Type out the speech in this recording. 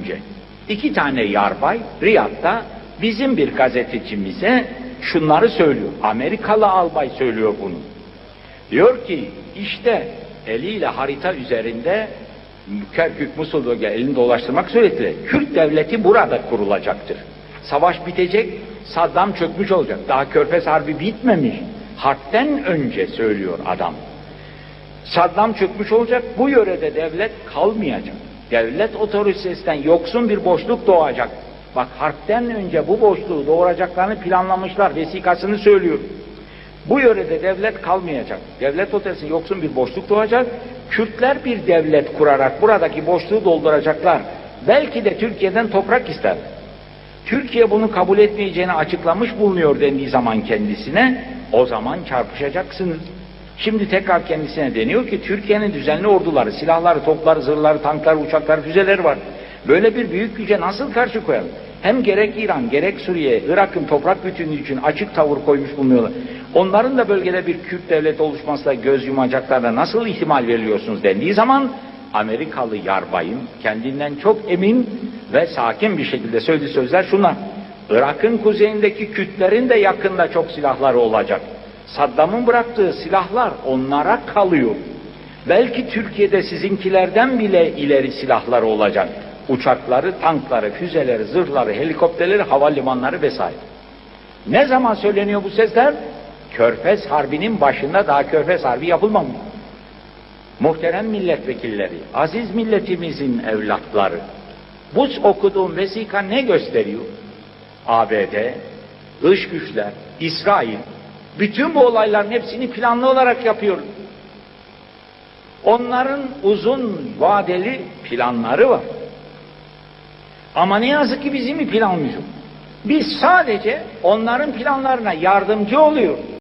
önce iki tane yarbay Riyad'da bizim bir gazetecimize şunları söylüyor. Amerikalı albay söylüyor bunu. Diyor ki işte eliyle harita üzerinde Kerkük, Musul bölge elini dolaştırmak suretiyle Kürt devleti burada kurulacaktır. Savaş bitecek, Saddam çökmüş olacak. Daha Körfez Harbi bitmemiş. Harpten önce söylüyor adam. Saddam çökmüş olacak, bu yörede devlet kalmayacak. Devlet otoritesinden yoksun bir boşluk doğacak. Bak harpten önce bu boşluğu doğuracaklarını planlamışlar, vesikasını söylüyor. Bu yörede devlet kalmayacak. Devlet otoritesinden yoksun bir boşluk doğacak. Kürtler bir devlet kurarak buradaki boşluğu dolduracaklar. Belki de Türkiye'den toprak ister. Türkiye bunu kabul etmeyeceğini açıklamış bulunuyor dendiği zaman kendisine, o zaman çarpışacaksınız. Şimdi tekrar kendisine deniyor ki Türkiye'nin düzenli orduları, silahları, topları, zırhları, tankları, uçakları, füzeleri var. Böyle bir büyük güce nasıl karşı koyalım? Hem gerek İran, gerek Suriye, Irak'ın toprak bütünlüğü için açık tavır koymuş bulunuyorlar. Onların da bölgede bir Kürt devleti oluşmasına göz yumacaklarına nasıl ihtimal veriliyorsunuz dendiği zaman Amerikalı yarbayın kendinden çok emin ve sakin bir şekilde söylediği sözler şunlar. Irak'ın kuzeyindeki Kürtlerin de yakında çok silahları olacak. Saddam'ın bıraktığı silahlar onlara kalıyor. Belki Türkiye'de sizinkilerden bile ileri silahları olacak. Uçakları, tankları, füzeleri, zırhları, helikopterleri, havalimanları vesaire. Ne zaman söyleniyor bu sesler? Körfez Harbi'nin başında daha Körfez Harbi yapılmamış. Muhterem milletvekilleri, aziz milletimizin evlatları, bu okuduğum vesika ne gösteriyor? ABD, dış güçler, İsrail, bütün bu olayların hepsini planlı olarak yapıyor. Onların uzun vadeli planları var. Ama ne yazık ki bizim planımız yok. Biz sadece onların planlarına yardımcı oluyoruz.